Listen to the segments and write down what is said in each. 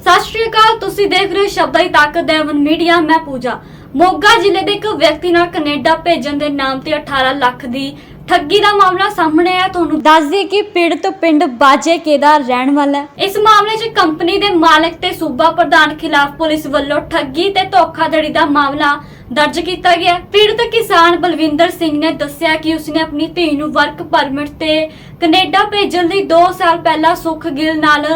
ਸਤਿ ਸ਼੍ਰੀ ਅਕਾਲ, ਤੁਸੀਂ ਦੇਖ ਰਹੇ ਹੋ ਸ਼ਬਦਾਂ ਦੀ ਤਾਕਤ ਦੇਵਨ ਮੀਡੀਆ, ਮੈਂ ਪੂਜਾ। ਮੋਗਾ ਜ਼ਿਲ੍ਹੇ ਦੇ ਇੱਕ ਵਿਅਕਤੀ ਨਾਲ ਕੈਨੇਡਾ ਭੇਜਣ ਦੇ ਨਾਮ ਤੇ 18 ਲੱਖ ਦੀ ਠੱਗੀ ਦਾ ਮਾਮਲਾ ਸਾਹਮਣੇ ਆਇਆ, ਤੁਹਾਨੂੰ ਦੱਸ ਦਈਏ ਕਿ ਪੀੜਤ ਪਿੰਡ ਬਾਜੇਕੇ ਦਾ ਰਹਿਣ ਵਾਲਾ ਹੈ ਇਸ ਮਾਮਲੇ 'ਚ ਕੰਪਨੀ ਦੇ ਮਾਲਕ ਤੇ ਸੂਬਾ ਪ੍ਰਧਾਨ ਖਿਲਾਫ ਪੁਲਿਸ ਵੱਲੋਂ ਠੱਗੀ ਤੇ ਧੋਖਾਧੜੀ ਦਾ ਮਾਮਲਾ ਦਰਜ ਕੀਤਾ ਗਿਆ ਹੈ। ਪੀੜਤ ਕਿਸਾਨ ਬਲਵਿੰਦਰ ਸਿੰਘ ਨੇ ਦੱਸਿਆ ਕਿ ਉਸਨੇ ਆਪਣੀ ਧੀ ਨੂੰ ਵਰਕ ਪਰਮਿਟ ਤੇ ਕੈਨੇਡਾ ਭੇਜਣ ਲਈ 2 ਸਾਲ ਪਹਿਲਾਂ ਸੁਖ ਗਿੱਲ ਨਾਲ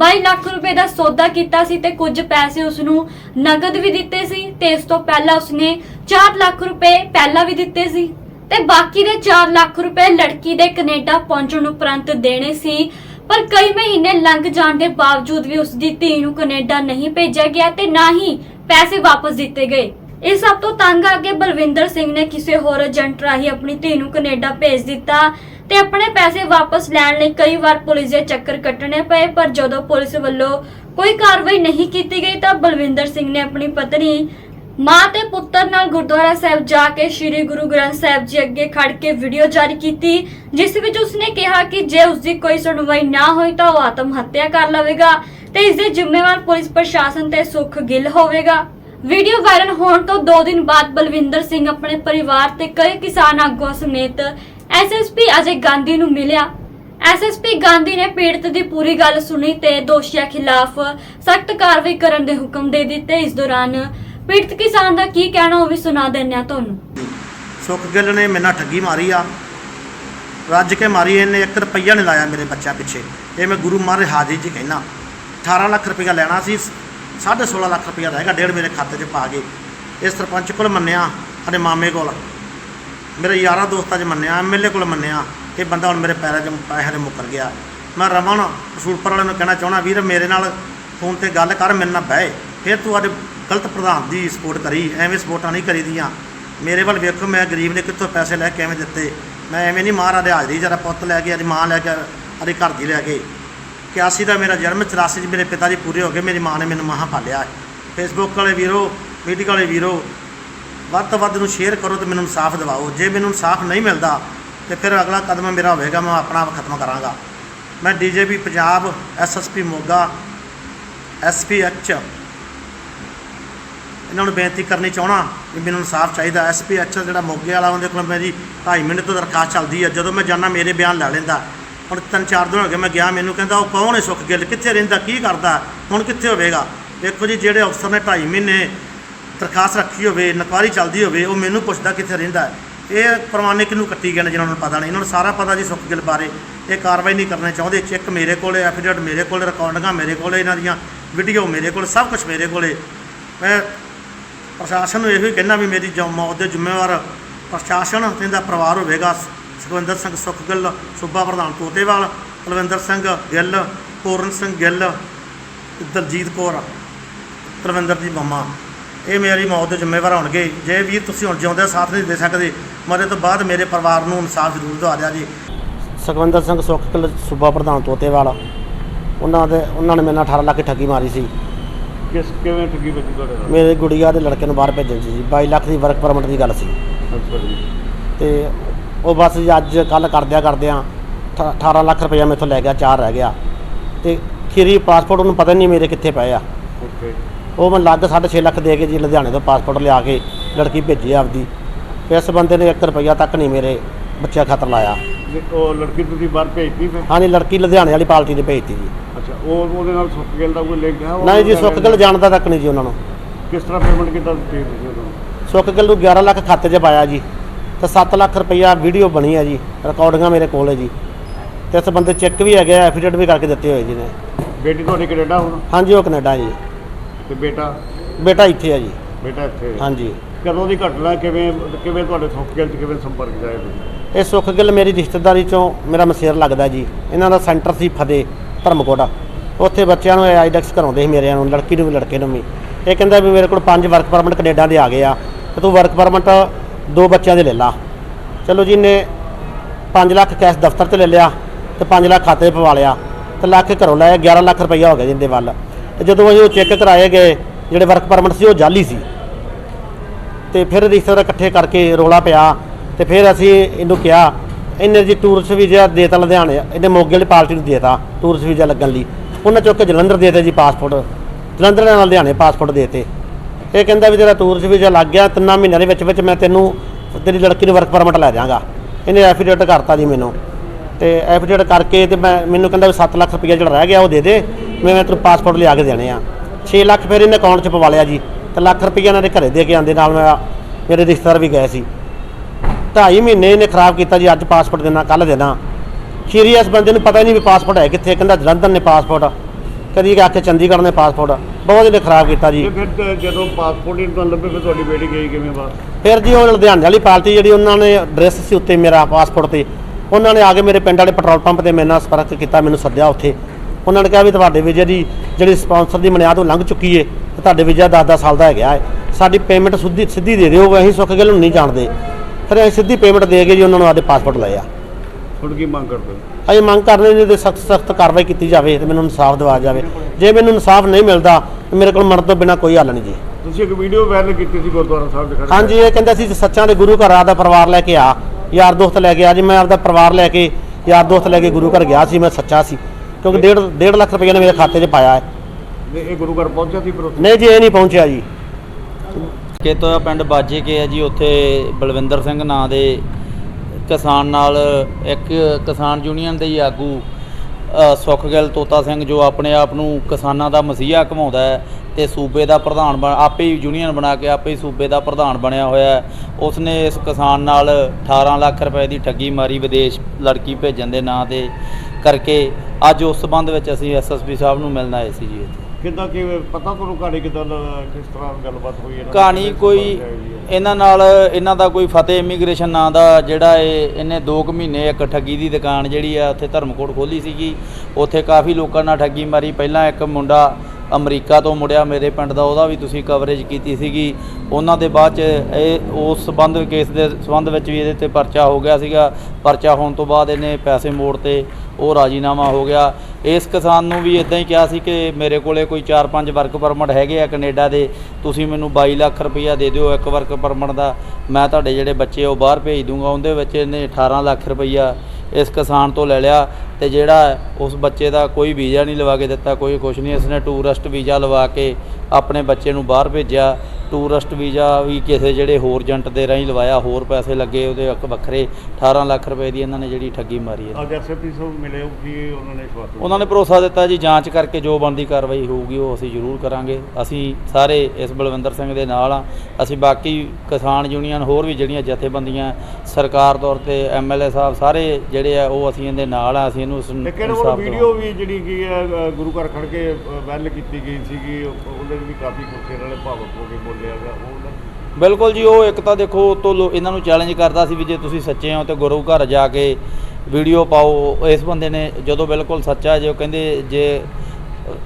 22 ਲੱਖ ਰੁਪਏ ਦਾ ਸੌਦਾ ਕੀਤਾ ਸੀ ਤੇ ਕੁਝ ਪੈਸੇ ਉਸਨੂੰ ਨਗਦ ਵੀ ਦਿੱਤੇ ਸੀ ਤੇ ਇਸ ਤੋਂ ਪਹਿਲਾਂ ਉਸਨੇ 4 ਲੱਖ ਰੁਪਏ ਪਹਿਲਾਂ ਵੀ ਦਿੱਤੇ ਸੀ ਤੇ ਬਾਕੀ ਦੇ 4 ਲੱਖ ਰੁਪਏ ਲੜਕੀ ਦੇ ਕੈਨੇਡਾ ਪਹੁੰਚਣ ਉਪਰੰਤ ਦੇਣੇ ਸੀ। ਪਰ ਕਈ ਮਹੀਨੇ ਲੰਘ ਜਾਣ ਦੇ ਬਾਵਜੂਦ ਵੀ ਉਸ ਦੀ ਧੀ ਨੂੰ ਕੈਨੇਡਾ ਨਹੀਂ ਭੇਜਿਆ ਗਿਆ ਤੇ ਨਾ ਹੀ ਪੈਸੇ ਵਾਪਸ ਦਿੱਤੇ ਗਏ। ਇਸ ਸਭ ਤੋਂ ਤੰਗ ਆ ਕੇ ਬਲਵਿੰਦਰ ਸਿੰਘ ਨੇ ਕਿਸੇ ਹੋਰ ਏਜੰਟ ਰਾਹੀਂ ਆਪਣੀ ਧੀ ਨੂੰ ਕੈਨੇਡਾ ਭੇਜ ਦਿੱਤਾ ਤੇ ਆਪਣੇ ਪੈਸੇ ਵਾਪਸ ਲੈਣ ਲਈ ਕਈ ਵਾਰ ਪੁਲਿਸ ਦੇ ਚੱਕਰ ਕੱਟਣੇ ਪਏ, ਪਰ ਜਦੋਂ ਪੁਲਿਸ ਵੱਲੋਂ ਕੋਈ ਕਾਰਵਾਈ ਨਹੀਂ ਕੀਤੀ ਗਈ ਤਾਂ ਬਲਵਿੰਦਰ ਸਿੰਘ ਨੇ ਆਪਣੀ ਪਤਨੀ ਮਾਂ ਤੇ ਪੁੱਤਰ ਨਾਲ ਗੁਰਦੁਆਰਾ ਸਾਹਿਬ ਜਾ ਕੇ ਸ੍ਰੀ ਗੁਰੂ ਗ੍ਰੰਥ ਸਾਹਿਬ ਜੀ ਅੱਗੇ ਖੜ ਕੇ ਵੀਡੀਓ ਜਾਰੀ ਕੀਤੀ, ਜਿਸ ਵਿੱਚ ਉਸਨੇ ਕਿਹਾ ਕਿ ਜੇ ਉਸ ਕੋਈ ਸੁਣਵਾਈ ਨਾ ਹੋਈ ਤਾਂ ਉਹ ਆਤਮ ਹੱਤਿਆ ਕਰ ਲਵੇਗਾ ਤੇ ਇਸ ਦੇ ਜ਼ਿੰਮੇਵਾਰ ਪੁਲਿਸ ਪ੍ਰਸ਼ਾਸਨ ਤੇ ਸੁਖ ਗਿੱਲ ਹੋਵੇਗਾ। ਵੀਡੀਓ ਵਾਇਰਲ ਹੋਣ ਤੋਂ 2 ਦਿਨ ਬਾਅਦ ਬਲਵਿੰਦਰ ਸਿੰਘ ਆਪਣੇ ਪਰਿਵਾਰ ਤੇ ਕਈ ਕਿਸਾਨ ਆਗੂਆਂ ਸਮੇਤ ਐਸਐਸਪੀ ਅਜੇ ਗਾਂਧੀ ਨੂੰ ਮਿਲਿਆ। ਐਸਐਸਪੀ ਗਾਂਧੀ ਨੇ ਪੀੜਤ ਦੀ ਪੂਰੀ ਗੱਲ ਸੁਣੀ ਤੇ ਦੋਸ਼ੀਆਂ ਖਿਲਾਫ ਸਖਤ ਕਾਰਵਾਈ ਕਰਨ ਦੇ ਹੁਕਮ ਦੇ ਦਿੱਤੇ। ਇਸ ਦੌਰਾਨ ਪੀੜਤ ਕਿਸਾਨ ਦਾ ਕੀ ਕਹਿਣਾ ਉਹ ਵੀ ਸੁਣਾ ਦਿੰਦੇ ਹਾਂ ਤੁਹਾਨੂੰ। ਸੁੱਖ ਗਿੱਲ ਨੇ ਮੇਰੇ ਨਾਲ ਠੱਗੀ ਮਾਰੀ ਆ। ਰੱਜ ਕੇ ਮਾਰੀ ਇਹਨੇ 1 ਰੁਪਈਆ ਨਹੀਂ ਲਾਇਆ ਮੇਰੇ ਬੱਚਾ ਪਿੱਛੇ। ਇਹ ਮੈਂ ਗੁਰੂ ਮਹਾਰਾਜ ਹਾਜ਼ਰੀ ਚ ਕਹਿਣਾ 18 ਲੱਖ ਰੁਪਈਆ ਲੈਣਾ ਸੀ 16.5 ਲੱਖ ਰੁਪਈਆ ਰਹੇਗਾ ਡੇਢ ਮੇਰੇ ਖਾਤੇ 'ਚ ਪਾ ਕੇ। ਇਸ ਸਰਪੰਚ ਕੋਲ ਮੰਨਿਆ ਆਪਣੇ ਮਾਮੇ ਕੋਲ। ਮੇਰੇ ਯਾਰਾਂ ਦੋਸਤਾਂ 'ਚ ਮੰਨਿਆ ਐਮਐਲਏ ਕੋਲ ਮੰਨਿਆ। ਇਹ ਬੰਦਾ ਹੁਣ ਮੇਰੇ ਪੈਰਾਂ 'ਚ ਪੈਸੇ ਦੇ ਮੁੱਕਰ ਗਿਆ। ਮੈਂ ਰਮਨ, ਰਸੂਲਪੁਰ ਵਾਲੇ ਨੂੰ ਕਹਿਣਾ ਚਾਹਣਾ ਵੀਰ ਮੇਰੇ ਨਾਲ ਫੋਨ ਤੇ ਗੱਲ ਕਰ, ਮੇਰੇ ਨਾਲ ਬਹਿ। ਫਿਰ ਤੂੰ ਅੱਜ ਗਲਤ ਪ੍ਰਧਾਨ ਦੀ ਸਪੋਰਟ ਕਰੀ, ਐਵੇਂ ਸਪੋਰਟਾਂ ਨਹੀਂ ਕਰੀਦੀਆਂ ਮੇਰੇ ਵੱਲ ਵੇਖੋ, ਮੈਂ ਗਰੀਬ ਨੇ ਕਿੱਥੋਂ ਪੈਸੇ ਲੈ ਕੇ ਐਵੇਂ ਦਿੱਤੇ। ਮੈਂ ਐਵੇਂ ਨਹੀਂ ਮਹਾਰਾਜ ਦੇ ਹਾਜ਼ਰੀ ਜਰਾ ਪੁੱਤ ਲੈ ਕੇ ਅਰੀ ਮਾਂ ਲੈ ਕੇ ਅਰੀ ਘਰ ਦੀ ਲੈ ਕੇ। 81 ਦਾ ਮੇਰਾ ਜਨਮ 84 ਚ ਮੇਰੇ ਪਿਤਾ ਜੀ ਪੂਰੇ ਹੋ ਗਏ, ਮੇਰੀ ਮਾਂ ਨੇ ਮੈਨੂੰ ਮਹਾਂ ਪਾਲਿਆ ਫੇਸਬੁੱਕ ਵਾਲੇ ਵੀਰੋ ਮੀਡੀਆ ਵਾਲੇ ਵੀਰੋ, ਵੱਧ ਤੋਂ ਵੱਧ ਨੂੰ ਸ਼ੇਅਰ ਕਰੋ ਤੇ ਮੈਨੂੰ ਇਨਸਾਫ ਦਿਵਾਓ। ਜੇ ਮੈਨੂੰ ਇਨਸਾਫ ਨਹੀਂ ਮਿਲਦਾ, ਤੇ ਫਿਰ ਅਗਲਾ ਕਦਮ ਮੇਰਾ ਹੋਵੇਗਾ, ਮੈਂ ਆਪਣਾ ਆਪ ਖਤਮ ਕਰਾਂਗਾ। ਮੈਂ DGP, Punjab SSP Moga SPH ਇਹਨਾਂ ਨੂੰ ਬੇਨਤੀ ਕਰਨੀ ਚਾਹਣਾ ਵੀ ਮੈਨੂੰ ਇਨਸਾਫ ਚਾਹੀਦਾ। ਐਸਪੀਐਚ ਜਿਹੜਾ ਮੋਗੇ ਵਾਲਾ ਉਹਦੇ ਕੋਲ ਮੇਰੀ 2.5 ਮਿੰਟ ਤੋਂ ਦਰਖਾਸਤ ਚੱਲਦੀ ਹੈ ਜਦੋਂ ਮੈਂ ਜਾਣਾ ਮੇਰੇ ਬਿਆਨ ਲੈ ਲੈਂਦਾ। ਹੁਣ ਤਿੰਨ ਚਾਰ ਦਿਨ ਹੋ ਗਏ, ਮੈਂ ਗਿਆ, ਮੈਨੂੰ ਕਹਿੰਦਾ, ਉਹ ਕੌਣ ਹੈ ਸੁੱਖ ਗਿੱਲ? ਕਿੱਥੇ ਰਹਿੰਦਾ? ਕੀ ਕਰਦਾ? ਹੁਣ ਕਿੱਥੇ ਹੋਵੇਗਾ? ਦੇਖੋ ਜੀ, ਜਿਹੜੇ ਅਫਸਰ ਨੇ 2.5 ਮਹੀਨੇ ਦਰਖਾਸਤ ਰੱਖੀ ਹੋਵੇ ਨਕਵਾਰੀ ਚੱਲਦੀ ਹੋਵੇ, ਉਹ ਮੈਨੂੰ ਪੁੱਛਦਾ ਕਿੱਥੇ ਰਹਿੰਦਾ ਇਹ ਪ੍ਰਮਾਣਿਕ ਕਿਹਨੂੰ ਕੱਟੀ ਗਏ ਨੇ ਜਿਹਨਾਂ ਨੂੰ ਪਤਾ ਨਹੀਂ? ਇਹਨਾਂ ਨੂੰ ਸਾਰਾ ਪਤਾ ਜੀ ਸੁੱਖ ਗਿੱਲ ਬਾਰੇ। ਇਹ ਕਾਰਵਾਈ ਨਹੀਂ ਕਰਨਾ ਚਾਹੁੰਦੇ। ਚੈੱਕ ਮੇਰੇ ਕੋਲ ਹੈ ਐਫੀਡੇਵਿਟ ਮੇਰੇ ਕੋਲ ਰਿਕਾਰਡਿੰਗਾਂ ਮੇਰੇ ਕੋਲ, ਇਹਨਾਂ ਦੀਆਂ ਵੀਡੀਓ ਮੇਰੇ ਕੋਲ, ਸਭ ਕੁਝ ਮੇਰੇ ਕੋਲ। ਹੈ ਮੈਂ ਪ੍ਰਸ਼ਾਸਨ ਨੂੰ ਇਹੋ ਹੀ ਕਹਿਣਾ ਵੀ ਮੇਰੀ ਜੋ ਮੌਤ ਦੇ ਜ਼ਿੰਮੇਵਾਰ ਪ੍ਰਸ਼ਾਸਨ ਤੇ ਇਹਦਾ ਪਰਿਵਾਰ ਹੋਵੇਗਾ। ਸੁਖਵਿੰਦਰ ਸਿੰਘ ਸੁਖਗਿੱਲ, ਸੂਬਾ ਪ੍ਰਧਾਨ ਤੋਤੇਵਾਲ, ਕੁਲਵਿੰਦਰ ਸਿੰਘ ਗਿੱਲ, ਪੂਰਨ ਸਿੰਘ ਗਿੱਲ, ਦਲਜੀਤ ਕੌਰ, ਕੁਲਵਿੰਦਰ ਦੀ ਮੰਮਾ। ਇਹ ਮੇਰੀ ਮੌਤ ਦੇ ਜ਼ਿੰਮੇਵਾਰ ਹੋਣਗੇ। ਜੇ ਵੀ ਤੁਸੀਂ ਹੁਣ ਜਿਉਂਦੇ ਸਾਥ ਨਹੀਂ ਦੇ ਸਕਦੇ, ਮਰੇ ਤੋਂ ਬਾਅਦ ਮੇਰੇ ਪਰਿਵਾਰ ਨੂੰ ਇਨਸਾਫ ਜ਼ਰੂਰ ਦਿਵਾ ਦਿਆ ਜੀ। ਸੁਖਵਿੰਦਰ ਸਿੰਘ ਸੁਖਗਿੱਲ, ਸੂਬਾ ਪ੍ਰਧਾਨ ਤੋਤੇਵਾਲ, ਉਹਨਾਂ ਦੇ ਉਹਨਾਂ ਨੇ ਮੇਰੇ ਨਾਲ 18 ਲੱਖ ਦੀ ਠੱਗੀ ਮਾਰੀ ਸੀ। ਕਿਸ ਕਿਵੇਂ ਠੱਗੀ ਵੱਜੀ ਤੁਹਾਡੇ ਨਾਲ? ਮੇਰੇ ਗੁੜੀਆ ਦੇ ਲੜਕੇ ਨੂੰ ਬਾਹਰ ਭੇਜਣ ਸੀ ਜੀ 22 ਲੱਖ ਦੀ ਵਰਕ ਪਰਮਿਟ ਦੀ ਗੱਲ ਸੀ। ਅੱਛਾ ਜੀ। ਤੇ ਉਹ ਬਸ ਜੀ ਅੱਜ ਕੱਲ ਕਰਦਿਆਂ ਕਰਦਿਆਂ ਅਠਾ- 18 ਲੱਖ ਰੁਪਇਆ ਮੈਥੋਂ ਲੈ ਗਿਆ ਚਾਰ ਰਹਿ ਗਿਆ। ਤੇ ਖੀਰੀ ਪਾਸਪੋਰਟ ਉਹਨੂੰ ਪਤਾ ਨਹੀਂ ਮੇਰੇ ਕਿੱਥੇ ਪਏ ਆ। ਓਕੇ। ਉਹ ਮੈਂ ਲੱਗ 6.5 ਲੱਖ ਦੇ ਕੇ ਜੀ ਲੁਧਿਆਣੇ ਤੋਂ ਪਾਸਪੋਰਟ ਲਿਆ ਕੇ ਲੜਕੀ ਭੇਜੀ ਆਪਦੀ। ਤੇ ਇਸ ਬੰਦੇ ਨੇ 1 ਰੁਪਇਆ ਤੱਕ ਨਹੀਂ ਮੇਰੇ ਬੱਚਿਆਂ ਖਾਤਰ ਲਾਇਆ। ਜੇ ਉਹ ਲੜਕੀ ਤੁਸੀਂ ਬਾਹਰ ਭੇਜਤੀ ਫਿਰ? ਹਾਂਜੀ ਲੜਕੀ ਲੁਧਿਆਣੇ ਵਾਲੀ ਪਾਰਟੀ ਨੇ ਭੇਜਤੀ ਜੀ। ਅੱਛਾ ਉਹ ਉਹਦੇ ਨਾਲ ਸੁੱਕ ਗਿੱਲ ਦਾ ਕੋਈ ਲਿੰਕ ਹੈ? ਉਹ ਨਹੀਂ ਜੀ ਸੁੱਖਗਲ ਜਾਣਦਾ ਤੱਕ ਨਹੀਂ ਜੀ ਉਹਨਾਂ ਨੂੰ। ਕਿਸ ਤਰ੍ਹਾਂ ਪੇਮੈਂਟ ਕੀਤਾ ਤੁਸੀਂ ਤੁਸੀਂ ਉਹਨੂੰ? ਸੁੱਖਗਲ ਨੂੰ 11 ਲੱਖ ਖਾਤੇ 'ਚ ਪਾਇਆ ਜੀ। ਤੇ 7 ਲੱਖ ਰੁਪਇਆ ਵੀਡੀਓ ਬਣੀ ਆ ਜੀ ਰਿਕਾਰਡਿੰਗਾਂ ਮੇਰੇ ਕੋਲ ਹੈ ਜੀ। ਤੇ ਇਸ ਬੰਦੇ ਚੈੱਕ ਵੀ ਹੈਗੇ ਐਫੀਡੇਵਿਟ ਵੀ ਕਰਕੇ ਦਿੱਤੇ ਹੋਏ ਜੀ ਨੇ। ਬੇਟੀ ਤੁਹਾਡੀ ਕੈਨੇਡਾ ਹੁਣ? ਹਾਂਜੀ ਉਹ ਕੈਨੇਡਾ ਜੀ। ਤੇ ਬੇਟਾ? ਬੇਟਾ ਇੱਥੇ ਆ ਜੀ। ਬੇਟਾ ਇੱਥੇ ਹਾਂਜੀ। ਕਦੋਂ ਦੀ ਘਟਨਾ ਕਿਵੇਂ ਕਿਵੇਂ ਤੁਹਾਡੇ ਸੁੱਕ ਗਿੱਲ 'ਚ ਕਿਵੇਂ ਸੰਪਰਕ ਜਾਏ ਤੁਸੀਂ? ਇਹ ਸੁਖਗਿੱਲ ਮੇਰੀ ਰਿਸ਼ਤੇਦਾਰੀ ਚੋਂ ਮੇਰਾ ਮਸੇਰ ਲੱਗਦਾ ਜੀ। ਇਹਨਾਂ ਦਾ ਸੈਂਟਰ ਸੀ ਫਤਿਹ। ਧਰਮਕੋਟਾ। ਉੱਥੇ ਬੱਚਿਆਂ ਨੂੰ ਆਈਡੈਕਸ ਕਰਾਉਂਦੇ ਸੀ ਮੇਰਿਆਂ ਨੂੰ, ਲੜਕੀ ਨੂੰ ਵੀ, ਲੜਕੇ ਨੂੰ ਵੀ। ਇਹ ਕਹਿੰਦਾ ਵੀ ਮੇਰੇ ਕੋਲ ਪੰਜ ਵਰਕ ਪਰਮਿਟ ਕੈਨੇਡਾ ਦੇ ਆ ਗਏ ਆ, ਤੇ ਤੂੰ ਵਰਕ ਪਰਮਿਟ ਦੋ ਬੱਚਿਆਂ ਦੇ ਲੈ ਲਾ। ਚਲੋ ਜੀ ਨੇ 5 ਲੱਖ ਕੈਸ਼ ਦਫ਼ਤਰ ਤੇ ਲੈ ਲਿਆ, ਤੇ 5 ਲੱਖ ਖਾਤੇ 'ਚ ਪਵਾ ਲਿਆ, ਤੇ ਲੱਖ ਘਰੋਂ ਲਾਇਆ 11 ਲੱਖ ਰੁਪਈਆ ਹੋ ਗਿਆ ਜਿੰਦੇ ਵੱਲ। ਤੇ ਜਦੋਂ ਅਸੀਂ ਉਹ ਚੈੱਕ ਕਰਾਏ ਗਏ, ਜਿਹੜੇ ਵਰਕ ਪਰਮਿਟ ਸੀ ਉਹ ਜਾਲੀ ਸੀ। ਤੇ ਫਿਰ ਰਿਸ਼ਤੇਦਾਰ ਇਕੱਠੇ ਕਰਕੇ ਰੋਲਾ ਪਿਆ, ਤੇ ਫਿਰ ਅਸੀਂ ਇਹਨੂੰ ਕਿਹਾ ਇਹਨੇ ਜੀ ਟੂਰਿਸਟ ਵੀਜ਼ਾ ਦੇਤਾ ਲੁਧਿਆਣੇ ਇਹਨੇ ਮੋਗੇ ਵਾਲੀ ਪਾਰਟੀ ਨੂੰ ਦੇਤਾ ਟੂਰਿਸਟ ਵੀਜ਼ਾ ਲੱਗਣ ਲਈ। ਉਹਨਾਂ ਚੁੱਕ ਕੇ ਜਲੰਧਰ ਦੇਤੇ ਜੀ ਪਾਸਪੋਰਟ ਜਲੰਧਰ ਨਾਲ ਲੁਧਿਆਣੇ ਪਾਸਪੋਰਟ ਦੇਤੇ। ਇਹ ਕਹਿੰਦਾ ਵੀ ਤੇਰਾ ਟੂਰਿਸਟ ਵੀਜ਼ਾ ਲੱਗ ਗਿਆ, ਤਿੰਨਾਂ ਮਹੀਨਿਆਂ ਦੇ ਵਿੱਚ ਵਿੱਚ ਮੈਂ ਤੈਨੂੰ, ਤੇਰੀ ਲੜਕੀ ਨੂੰ ਵਰਕ ਪਰਮਿਟ ਲੈ ਜਾਵਾਂਗਾ ਇਹਨੇ ਐਫੀਡੇਵਿਟ ਕਰਤਾ ਜੀ ਮੈਨੂੰ। ਤੇ ਐਫੀਡੇਵਿਟ ਕਰਕੇ ਤੇ ਮੈਂ, ਮੈਨੂੰ ਕਹਿੰਦਾ ਵੀ 7 ਲੱਖ ਰੁਪਇਆ ਜਿਹੜਾ ਰਹਿ ਗਿਆ ਉਹ ਦੇ ਦੇ, ਮੈਂ ਤੈਨੂੰ ਪਾਸਪੋਰਟ ਲਿਆ ਕੇ ਦੇਣੇ ਆ। 6 ਲੱਖ ਫਿਰ ਇਹਨੇ ਅਕਾਊਂਟ 'ਚ ਪਵਾ ਲਿਆ ਜੀ। ਤੇ ਲੱਖ ਰੁਪਇਆ ਇਹਨਾਂ ਦੇ ਘਰੇ ਦੇ ਕੇ ਆਂਦੇ ਨਾਲ ਮੈਂ, ਮੇਰੇ ਰਿਸ਼ਤੇਦਾਰ ਵੀ ਗਏ ਸੀ। ਢਾਈ ਮਹੀਨੇ ਇਹਨੇ ਖਰਾਬ ਕੀਤਾ ਜੀ ਅੱਜ ਪਾਸਪੋਰਟ ਦੇਣਾ ਕੱਲ ਦੇਣਾ। ਸੀਰੀਅਸ ਬੰਦੇ ਨੂੰ ਪਤਾ ਹੀ ਨਹੀਂ ਵੀ ਪਾਸਪੋਰਟ ਹੈ ਕਿੱਥੇ ਕਹਿੰਦਾ ਜਲੰਧਰ ਨੇ ਪਾਸਪੋਰਟ। ਕਦੀ ਕੇ ਚੰਡੀਗੜ੍ਹ ਨੇ ਪਾਸਪੋਰਟ। ਬਹੁਤ ਇਹਨੇ ਖਰਾਬ ਕੀਤਾ ਜੀ। ਤੇ ਫਿਰ ਜਦੋਂ ਪਾਸਪੋਰਟ ਹੀ ਨਾ ਲੱਭੇ ਫਿਰ ਤੁਹਾਡੀ ਬੇਟੀ ਗਈ ਕਿਵੇਂ ਬਾਹਰ? ਫਿਰ ਜੀ ਉਹ ਲੁਧਿਆਣੇ ਵਾਲੀ ਪਾਰਟੀ ਜਿਹੜੀ ਉਹਨਾਂ ਨੇ ਐਡਰੈਸ ਸੀ ਉੱਤੇ ਮੇਰਾ ਪਾਸਪੋਰਟ ਤੇ। ਉਹਨਾਂ ਨੇ ਆ ਕੇ ਮੇਰੇ ਪਿੰਡ ਵਾਲੇ ਪੈਟਰੋਲ ਪੰਪ ਤੇ ਮੇਰੇ ਨਾਲ ਸੰਪਰਕ ਕੀਤਾ ਮੈਨੂੰ ਸੱਦਿਆ ਉੱਥੇ। ਉਹਨਾਂ ਨੇ ਕਿਹਾ ਵੀ ਤੁਹਾਡੇ ਵੀਜ਼ੇ ਦੀ ਜਿਹੜੀ ਸਪਾਂਸਰ ਦੀ ਮਨਿਆਦ ਉਹ ਲੰਘ ਚੁੱਕੀ ਏ ਤੇ ਤੁਹਾਡੇ ਵੀਜ਼ਾ 10-10 ਸਾਲ ਦਾ ਹੈਗਾ ਹੈ ਸਾਡੀ ਪੇਮੈਂਟ ਸਿੱਧੀ ਸਿੱਧੀ ਦੇ ਦਿਓ ਅਸੀਂ ਸੁੱਖ ਗੱਲ ਨੂੰ ਨਹੀਂ ਜਾਣਦੇ। ਫਿਰ ਅਸੀਂ ਸਿੱਧੀ ਪੇਮੈਂਟ ਦੇ ਕੇ ਜੀ ਉਹਨਾਂ ਨੂੰ ਆਦੇ ਪਾਸਪੋਰਟ ਲਏ ਆ। ਹੁਣ ਕੀ ਮੰਗ ਕਰਦੇ ਹੋ? ਅਸੀਂ ਮੰਗ ਕਰਦੇ ਨੇ ਤੇ ਸਖਤ ਸਖਤ ਕਾਰਵਾਈ ਕੀਤੀ ਜਾਵੇ ਤੇ ਮੈਨੂੰ ਇਨਸਾਫ ਦਿਵਾਇਆ ਜਾਵੇ। ਜੇ ਮੈਨੂੰ ਇਨਸਾਫ ਨਹੀਂ ਮਿਲਦਾ ਤੇ ਮੇਰੇ ਕੋਲ ਮਰਨ ਤੋਂ ਬਿਨਾ ਕੋਈ ਹੱਲ ਨਹੀਂ ਜੀ। ਤੁਸੀਂ ਇੱਕ ਵੀਡੀਓ ਵਾਇਰਲ ਕੀਤੀ ਸੀ ਗੁਰਦੁਆਰਾ ਸਾਹਿਬ ਦੇ ਖੜੇ ਹਾਂਜੀ ਇਹ ਕਹਿੰਦਾ ਸੀ ਸੱਚਾਂ ਦੇ ਗੁਰੂ ਘਰ ਆਦਾ ਪਰਿਵਾਰ ਲੈ ਕੇ ਆ। ਯਾਰ ਦੋਸਤ ਲੈ ਕੇ ਆ ਜੀ ਮੈਂ ਆਪਦਾ ਪਰਿਵਾਰ ਲੈ ਕੇ ਯਾਰ ਦੋਸਤ ਲੈ ਕੇ ਗੁਰੂ ਘਰ ਗਿਆ ਸੀ ਮੈਂ ਸੱਚਾ ਸੀ। ਕਿਉਂਕਿ ਡੇਢ ਡੇਢ ਲੱਖ ਰੁਪਏ ਨੇ ਮੇਰੇ ਖਾਤੇ 'ਚ ਪਾਇਆ ਹੈ। ਇਹ ਗੁਰੂ ਘਰ ਪਹੁੰਚਿਆ ਸੀ ਫਿਰ ਉੱਥੇ? ਨਹੀਂ ਜੀ ਇਹ ਨਹੀਂ ਪਹੁੰਚਿਆ ਜੀ। ਕਿਤੋਂ ਪਿੰਡ ਬਾਜੇ ਕੇ ਹੈ ਜੀ ਉੱਥੇ ਬਲਵਿੰਦਰ ਸਿੰਘ ਨਾਂ ਦੇ ਕਿਸਾਨ ਨਾਲ ਇੱਕ ਕਿਸਾਨ ਯੂਨੀਅਨ ਦੇ ਹੀ ਆਗੂ ਅ, ਸੁਖਗਿੱਲ ਤੋਤਾ ਸਿੰਘ ਜੋ ਆਪਣੇ ਆਪ ਨੂੰ ਕਿਸਾਨਾਂ ਦਾ ਮਸੀਹਾ ਘਮਾਉਂਦਾ ਹੈ ਤੇ ਸੂਬੇ ਦਾ ਪ੍ਰਧਾਨ ਬਣ ਆਪੇ ਹੀ ਯੂਨੀਅਨ ਬਣਾ ਕੇ ਆਪੇ ਹੀ ਸੂਬੇ ਦਾ ਪ੍ਰਧਾਨ ਬਣਿਆ ਹੋਇਆ ਹੈ। ਉਸਨੇ ਇਸ ਕਿਸਾਨ ਨਾਲ 18 ਲੱਖ ਰੁਪਏ ਦੀ ਠੱਗੀ ਮਾਰੀ ਵਿਦੇਸ਼ ਲੜਕੀ ਭੇਜਣ ਦੇ ਨਾਂ ਤੇ ਕਰਕੇ ਅੱਜ ਉਸ ਸਬੰਧ ਵਿੱਚ ਅਸੀਂ ਐਸਐਸਪੀ ਸਾਹਿਬ ਨੂੰ ਮਿਲਣ ਆਏ ਸੀ ਜੀ ਕਿੱਦਾਂ ਕਿਵੇਂ ਪਤਾ ਤੁਹਾਨੂੰ ਕਹਾਣੀ ਕਿੱਦਾਂ ਦਾ- ਕਿਸ ਤਰ੍ਹਾਂ ਗੱਲਬਾਤ ਹੋਈ ਇਹਨਾਂ ਦੀ? ਕਹਾਣੀ ਕੋਈ? ਇਹਨਾਂ ਨਾਲ ਇਹਨਾਂ ਦਾ ਕੋਈ ਫਤਿਹ ਇਮੀਗ੍ਰੇਸ਼ਨ ਨਾਂ ਦਾ ਜਿਹੜਾ ਇਹ ਇਹਨੇ 2 ਕੁ ਮਹੀਨੇ ਇੱਕ ਠੱਗੀ ਦੀ ਦੁਕਾਨ ਜਿਹੜੀ ਆ ਉੱਥੇ ਧਰਮਕੋਟ ਖੋਲੀ ਸੀਗੀ। ਉੱਥੇ ਕਾਫੀ ਲੋਕਾਂ ਨਾਲ ਠੱਗੀ ਮਾਰੀ। ਪਹਿਲਾਂ ਇੱਕ ਮੁੰਡਾ ਅਮਰੀਕਾ ਤੋਂ ਮੁੜਿਆ ਮੇਰੇ ਪਿੰਡ ਦਾ ਉਹਦਾ ਵੀ ਤੁਸੀਂ ਕਵਰੇਜ ਕੀਤੀ ਸੀਗੀ। ਉਹਨਾਂ ਦੇ ਬਾਅਦ ਚ ਇਹ ਉਸ ਸੰਬੰਧ ਕੇਸ ਦੇ ਸੰਬੰਧ ਵਿੱਚ ਵੀ ਇਹਦੇ ਤੇ ਪਰਚਾ ਹੋ ਗਿਆ ਸੀਗਾ। ਪਰਚਾ ਹੋਣ ਤੋਂ ਬਾਅਦ ਇਹਨੇ ਪੈਸੇ ਮੋੜ ਤੇ ਉਹ ਰਾਜੀਨਾਮਾ ਹੋ ਗਿਆ। ਇਸ ਕਿਸਾਨ ਨੂੰ ਵੀ ਇਦਾਂ ਹੀ ਕਿਹਾ ਸੀ ਕਿ ਮੇਰੇ ਕੋਲੇ ਕੋਈ 4-5 ਵਰਕ ਪਰਮਿਟ ਹੈਗੇ ਆ ਕੈਨੇਡਾ ਦੇ, ਤੁਸੀਂ ਮੈਨੂੰ 22 ਲੱਖ ਰੁਪਈਆ ਦੇ ਦਿਓ ਇੱਕ ਵਰਕ ਪਰਮਿਟ ਦਾ, ਮੈਂ ਤੁਹਾਡੇ ਜਿਹੜੇ ਬੱਚੇ ਉਹ ਬਾਹਰ ਭੇਜ ਦੂੰਗਾ, ਉਹਦੇ ਵਿੱਚ ਇਹਨੇ 18 ਲੱਖ ਰੁਪਈਆ ਇਸ ਕਿਸਾਨ ਤੋਂ ਲੈ ਲਿਆ ਤੇ ਜਿਹੜਾ ਉਸ ਬੱਚੇ ਦਾ ਕੋਈ ਵੀਜ਼ਾ ਨਹੀਂ ਲਵਾ ਕੇ ਦਿੱਤਾ, ਕੋਈ ਕੁਝ ਨਹੀਂ, ਇਸਨੇ ਟੂਰਿਸਟ ਵੀਜ਼ਾ ਲਵਾ ਕੇ ਆਪਣੇ ਬੱਚੇ ਨੂੰ ਬਾਹਰ ਭੇਜਿਆ। ਟੂਰਿਸਟ ਵੀਜ਼ਾ ਵੀ ਕਿਸੇ ਜਿਹੜੇ ਹੋਰ ਏਜੰਟ ਦੇ ਰਾਹੀਂ ਲਵਾਇਆ ਹੋਰ ਪੈਸੇ ਲੱਗੇ ਉਹਦੇ ਇੱਕ ਵੱਖਰੇ 18 ਲੱਖ ਰੁਪਏ ਦੀ ਇਹਨਾਂ ਨੇ ਜਿਹੜੀ ਠੱਗੀ ਮਾਰੀ ਹੈ। ਅੱਜ ਐਸਐਪੀ ਸਾਹਿਬ ਮਿਲੇ ਉਹ ਕੀ ਉਹਨਾਂ ਨੇ ਸਵਾਲ ਉਹਨਾਂ ਨੇ ਭਰੋਸਾ ਦਿੱਤਾ ਜੀ ਜਾਂਚ ਕਰਕੇ ਜੋ ਬਣਦੀ ਕਾਰਵਾਈ ਹੋਊਗੀ ਉਹ ਅਸੀਂ ਜ਼ਰੂਰ ਕਰਾਂਗੇ। ਅਸੀਂ ਸਾਰੇ ਇਸ ਬਲਵਿੰਦਰ ਸਿੰਘ ਦੇ ਨਾਲ ਆ ਅਸੀਂ ਬਾਕੀ ਕਿਸਾਨ ਯੂਨੀਅਨ ਹੋਰ ਵੀ ਜਿਹੜੀਆਂ ਜਥੇਬੰਦੀਆਂ ਸਰਕਾਰ ਤੌਰ ਤੇ ਐਮਐਲਏ ਸਾਹਿਬ ਸਾਰੇ ਜਿਹੜੇ ਆ ਉਹ ਅਸੀਂ ਇਹਦੇ ਨਾਲ ਆ ਅਸੀਂ ਇਹਨੂੰ ਇਸ- ਤੇ ਕਿਹੜੇ ਇਨਸਾਫ਼ ਵੱਲੋਂ ਦਿਵਾਵਾਂਗੇ। ਵੀਡੀਓ ਵੀ ਜਿਹੜੀ ਕੀ ਹੈ ਅ, ਗੁਰੂ ਘਰ ਖੜ ਕੇ ਵੈਲ ਕੀਤੀ ਗਈ ਸੀਗੀ ਉਹ- ਉਹਦੇ ਵੀ ਕਾਫੀ ਕੁੱਤੇ ਨਾਲੇ ਭਾਵਕ ਹੋ ਕੇ ਬੋਲਿਆ ਗਿਆ ਉਹ ਬਿਲਕੁਲ ਜੀ, ਉਹ ਇੱਕ ਤਾਂ ਦੇਖੋ ਤੋਂ ਲੋ- ਇਹਨਾਂ ਨੂੰ ਚੈਲੰਜ ਕਰਦਾ ਸੀ ਵੀ ਜੇ ਤੁਸੀਂ ਸੱਚੇ ਹੋ ਤੇ ਗੁਰੂ ਘਰ ਜਾ ਕੇ ਵੀਡੀਓ ਪਾਓ। ਇਸ ਬੰਦੇ ਨੇ ਜਦੋਂ ਬਿਲਕੁਲ ਸੱਚਾ ਜੇ ਉਹ ਕਹਿੰਦੇ ਜੇ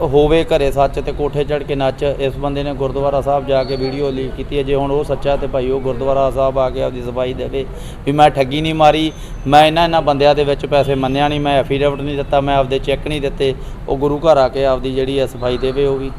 ਹੋਵੇ ਘਰੇ ਸੱਚ ਤੇ ਕੋਠੇ ਚੜ ਕੇ ਨੱਚ, ਇਸ ਬੰਦੇ ਨੇ ਗੁਰਦੁਆਰਾ ਸਾਹਿਬ ਜਾ ਕੇ ਵੀਡੀਓ ਲੀਕ ਕੀਤੀ ਹੈ। ਜੇ ਹੁਣ ਉਹ ਸੱਚਾ ਤੇ ਭਾਈ ਉਹ ਗੁਰਦੁਆਰਾ ਸਾਹਿਬ ਆ ਕੇ ਆਪਦੀ ਸਫ਼ਾਈ ਦੇਵੇ, ਵੀ ਮੈਂ ਠੱਗੀ ਨਹੀਂ ਮਾਰੀ, ਮੈਂ ਇਹਨਾਂ ਇਹਨਾਂ ਬੰਦਿਆਂ ਦੇ ਵਿੱਚ ਪੈਸੇ ਮੰਨਿਆ ਨਹੀਂ, ਮੈਂ ਐਫੀਡੇਵਿਟ ਨਹੀਂ ਦਿੱਤਾ, ਮੈਂ ਆਪਦੇ ਚੈੱਕ ਨਹੀਂ ਦਿੱਤੇ, ਉਹ ਗੁਰੂ ਘਰ ਆ ਕੇ ਆਪਦੀ ਜਿਹੜੀ ਹੈ ਸਫ਼ਾਈ ਦੇਵੇ ਉਹ ਵੀ।